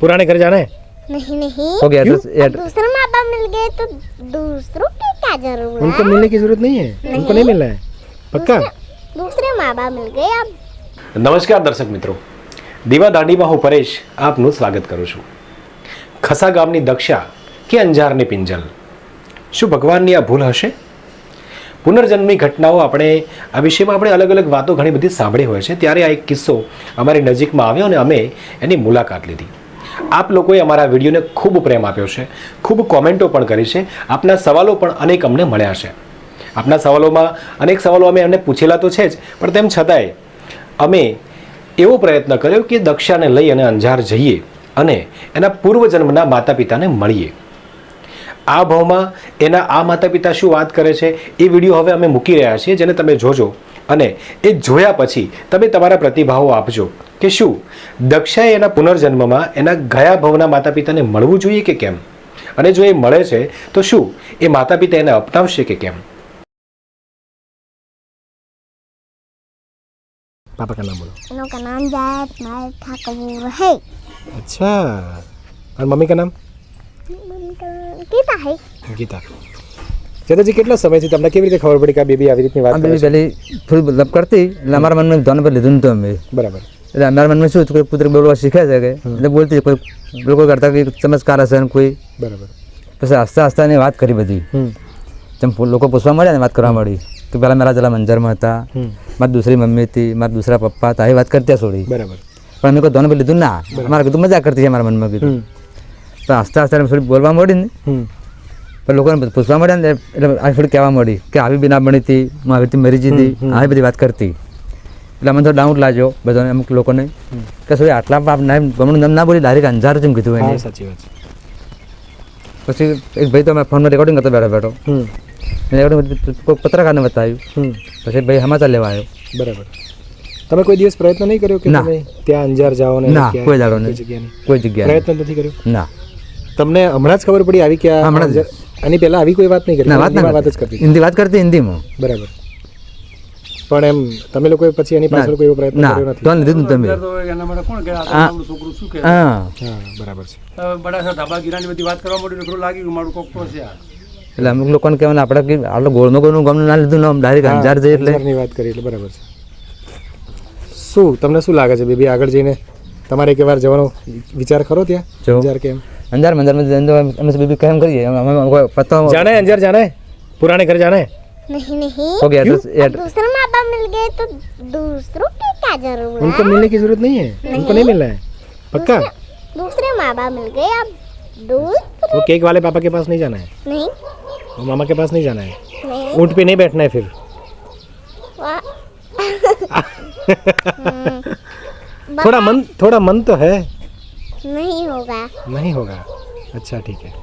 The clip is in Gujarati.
पुराने घर जाना है नहीं नहीं हो गया क्यों? एड्रेस अब एड्रेस दूसरे माँ बाप मिल गए तो दूसरों की क्या जरूरत उनको है मिलने की जरूरत नहीं है उनको नहीं मिलना है पक्का दूसरे माँ बाप मिल गए अब નમસ્કાર દર્શક મિત્રો દીવા દાંડીમાં હું પરેશ આપનું સ્વાગત કરું છું ખસા ગામની દક્ષા કે અંજારની પિંજલ શું ભગવાનની આ ભૂલ હશે પુનર્જન્મની ઘટનાઓ આપણે આ વિષયમાં આપણે અલગ અલગ વાતો ઘણી બધી સાંભળી હોય છે ત્યારે આ એક કિસ્સો અમારી નજીકમાં આવ્યો અને અમે એની મુલાકાત લીધી આપ લોકોએ અમારા વિડીયોને ખૂબ પ્રેમ આપ્યો છે. ખૂબ કોમેન્ટો પણ કરી છે. આપના સવાલો પણ અનેક અમને મળ્યા છે. આપના સવાલોમાં અનેક સવાલો અમે એમને પૂછેલા તો છે જ, પણ તેમ છતાંય અમે એવો પ્રયત્ન કર્યો કે દક્ષાને લઈ અને અંજાર જઈએ અને એના પૂર્વજન્મના માતા પિતાને મળીએ. આ ભાવમાં એના આ માતા પિતા શું વાત કરે છે એ વીડિયો હવે અમે મૂકી રહ્યા છીએ, જેને તમે જોજો. અને એ જોયા પછી તમે તમારા પ્રતિભાવો આપજો કે શું? દક્ષાએ એના પુનર્જન્મમાં એના ગયા ભવના માતા પિતાને મળવું જોઈએ કે કેમ? અને જો એ મળે છે તો શું? એ માતા પિતા એને અપનાવશે કે કેમ? પાપા કા નામ બોલો. એનો કા નામ જાત માર ઠાકોર હે. અચ્છા. અને મમ્મી કા નામ? મમ્મી કા ગીતા હે. ગીતા. ચેતાજી કેટલા સમયથી તમને કેવી રીતે ખબર પડી કે આ બેબી આવી રીતની વાત બેબી પહેલી થોડી મતલબ કરતી એટલે અમારા મનમાં ધન પર લીધું નતું અમે. બરાબર. એટલે અમારા મનમાં શું કોઈ પુત્ર બોલવા શીખે છે કે? એટલે બોલતી કોઈ લોકો કરતા કોઈ ચમત્કાર હશે ને કોઈ. બરાબર. પછી આસ્તા આસ્તા એને વાત કરી બધી. જેમ લોકો પૂછવા મળ્યા ને વાત કરવા મળી તો પહેલાં મારા જલા મંજરમાં હતા મારી દૂસરી મમ્મી હતી મારા દૂસરા પપ્પા હતા એ વાત કરતી છોડી બરાબર. પણ અમે કોઈ ધોન પર લીધું ના. અમારે કીધું મજા કરતી છે મારા મનમાં કીધું. પણ આસ્તા આસ્તા થોડી બોલવા મળી ને પણ લોકોને પૂછવા મળ્યા ને એટલે આ થોડી કહેવા મળી કે આવી બી ના બની હતી હું આવી મરી જતી આવી બધી વાત કરતી. એટલે અમે થોડો ડાઉટ લાગ્યો બધાને અમુક લોકોને. કે શું આટલા પાપ ના ગમણું નામ ના બોલી ડાયરેક્ટ અંજાર જેમ કીધું એને. સાચી વાત પછી એક ભાઈ તો મેં ફોનમાં રેકોર્ડિંગ કરતો બેઠો બેઠો. કોઈ પત્રકારને બતાવ્યું. પછી ભાઈ સમાચાર લેવા આવ્યો. બરાબર. તમે કોઈ દિવસ પ્રયત્ન નહીં કર્યો કે ના. તમે ત્યાં અંજાર જાઓ ને ના, કોઈ દાડો નહીં. કોઈ જગ્યાએ? પ્રયત્ન નથી કર્યો? ના. તમને હમણાં જ ખબર પડી આવી કે હમણાં જ. આની પહેલાં આવી કોઈ વાત નહીં કરી. વાત ના વાત જ કરતી. હિન્દી વાત કરતી હિન્દીમાં. બરાબર. પણ એમ તમે લોકોએ પછી એની પાછળ કોઈ પ્રયત્ન કર્યો નથી? તો લીધું ને તમે. એના માટે કોણ કે આ છોકરું શું કે? હા. હા બરાબર છે. બડા સા ધાબા ગીરાની બધી વાત કરવા માંડી થોડું લાગી ગયું મારું કોક છે આ. એટલે અમુક લોકોને કહેવાનું આપણે કે આટલો ગોળનું ગોળનું ગમનું ના લીધું ને ડાયરેક્ટ અંજાર જઈએ એટલે. ની વાત કરી એટલે બરાબર છે. શું તમને શું લાગે છે બેબી આગળ જઈને તમારે એક વાર જવાનો વિચાર ખરો ત્યાં? વિચાર અંજાર अंजार में अंजार में अंदर हम सभी भी काम करिए हम हमको पता जाना है अंजार जाना है पुराने घर जाना है। नहीं नहीं। हो गया तो दूसरे माँ बाप मिल गए तो दूसरों की क्या ज़रूरत है? उनको मिलने की ज़रूरत नहीं है उनको नहीं मिलना है पक्का? दूसरे माँ बाप मिल गए अब दूसरे वो तो- केक वाले पापा के पास नहीं जाना है। नहीं। वो मामा के पास नहीं जाना है। ऊँट पे नहीं बैठना है फिर। हम्म। थोड़ा मन थोड़ा मन तो है। नहीं होगा नहीं होगा अच्छा ठीक है